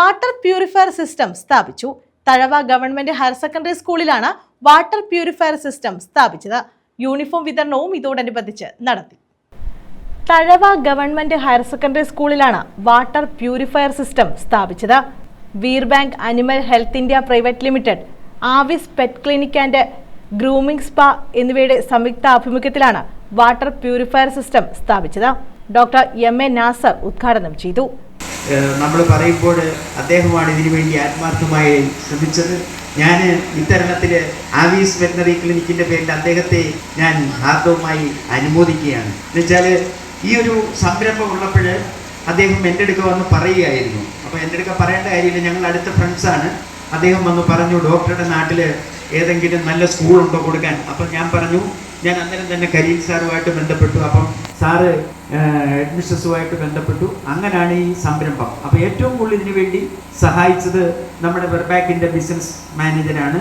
Water purifier system സ്ഥാപിച്ചു. Thazhava government higher secondary സ്കൂളിലാണ് water purifier system സ്ഥാപിച്ചത്. യൂണിഫോം വിതരണവും ഇതോടനുബന്ധിച്ച് നടത്തി. തഴവ ഗവൺമെന്റ് ഹയർ സെക്കൻഡറി സ്കൂളിലാണ് വാട്ടർ പ്യൂരിഫയർ സിസ്റ്റം സ്ഥാപിച്ചത്. Virbac animal health India private limited Avis pet clinic and grooming spa എന്നിവയുടെ സംയുക്ത ആഭിമുഖ്യത്തിലാണ് വാട്ടർ പ്യൂരിഫയർ സിസ്റ്റം സ്ഥാപിച്ചത്. ഡോക്ടർ എം എ നാസർ ഉദ്ഘാടനം ചെയ്തു. നമ്മൾ പറയുമ്പോൾ അദ്ദേഹമാണ് ഇതിനു വേണ്ടി ആത്മാർത്ഥമായി ശ്രമിച്ചത്. ഞാൻ ഇത്തരണത്തിൽ ആവീസ് വെറ്റനറി ക്ലിനിക്കിന്റെ പേരിൽ അദ്ദേഹത്തെ ഞാൻ ഹാർദവുമായി അനുമോദിക്കുകയാണ്. എന്നുവെച്ചാൽ ഈ ഒരു സംരംഭം ഉള്ളപ്പോൾ അദ്ദേഹം എന്റെ അടുക്ക വന്ന് പറയുകയായിരുന്നു. അപ്പോൾ എന്റെ അടുക്ക പറയേണ്ട കാര്യമില്ല ഞങ്ങൾ അടുത്ത ഫ്രണ്ട്സാണ് അദ്ദേഹം വന്ന് പറഞ്ഞു ഡോക്ടറുടെ നാട്ടിൽ ഏതെങ്കിലും നല്ല സ്കൂളുണ്ടോ കൊടുക്കാൻ? അപ്പം ഞാൻ പറഞ്ഞു ഞാൻ അന്നേരം തന്നെ കരീം സാറുമായിട്ട് ബന്ധപ്പെട്ടു. അപ്പം സാറ് അഡ്മിഷൻസുമായിട്ട് ബന്ധപ്പെട്ടു. അങ്ങനെയാണ് ഈ സംരംഭം. അപ്പോൾ ഏറ്റവും കൂടുതൽ ഇതിനു വേണ്ടി സഹായിച്ചത് നമ്മുടെ വെർബാക്കിന്റെ ബിസിനസ് മാനേജരാണ്.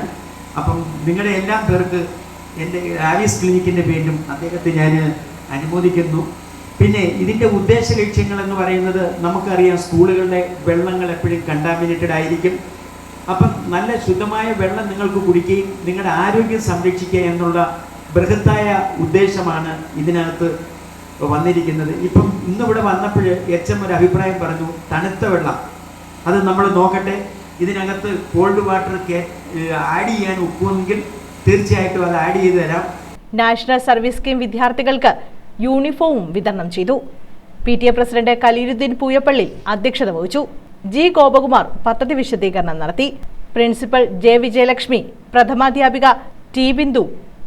അപ്പം നിങ്ങളുടെ എല്ലാ പേർക്ക് എന്റെ ആവീസ് ക്ലിനിക്കിന്റെ പേരിലും അദ്ദേഹത്തെ ഞാൻ അനുമോദിക്കുന്നു. പിന്നെ ഇതിന്റെ ഉദ്ദേശ ലക്ഷ്യങ്ങൾ എന്ന് പറയുന്നത് നമുക്കറിയാം സ്കൂളുകളുടെ വെള്ളങ്ങൾ എപ്പോഴും കണ്ടാമിനേറ്റഡ് ആയിരിക്കും. അപ്പം നല്ല ശുദ്ധമായ വെള്ളം നിങ്ങൾക്ക് കുടിക്കുകയും നിങ്ങളുടെ ആരോഗ്യം സംരക്ഷിക്കുക എന്നുള്ള ബൃഹത്തായ ഉദ്ദേശമാണ് ഇതിനകത്ത് വന്നിരിക്കുന്നത്. ഇപ്പം ഇന്നിവിടെ വന്നപ്പോൾ എച്ച് എം ഒരു അഭിപ്രായം പറഞ്ഞു തണുത്ത വെള്ളം. അത് നമ്മൾ നോക്കട്ടെ. ഇതിനകത്ത് കോൾഡ് വാട്ടർ ആഡ് ചെയ്യാൻ ഒക്കുമെങ്കിൽ തീർച്ചയായിട്ടും അത് ആഡ് ചെയ്ത് തരാം. നാഷണൽ സർവീസ് സ്കീം വിദ്യാർത്ഥികൾക്ക് യൂണിഫോമും വിതരണം ചെയ്തു. P T A president Kaleeruddeen Pooyappally അധ്യക്ഷത വഹിച്ചു. ജി ഗോപകുമാർ പദ്ധതി വിശദീകരണം നടത്തി. Principal J Vijayalakshmi പ്രഥമാധ്യാപിക T Bindu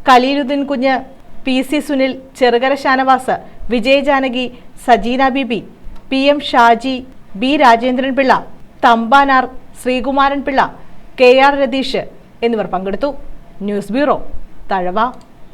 Kaleeluddin Kunju P C Sunil Cherukara Shanavas Vijaya Janaki Sajeena Bibi P M Shaji B Rajendran Pillai Thampanar Sreekumaran Pillai K R Ratheesh എന്നിവർ പങ്കെടുത്തു. News bureau Thazhava.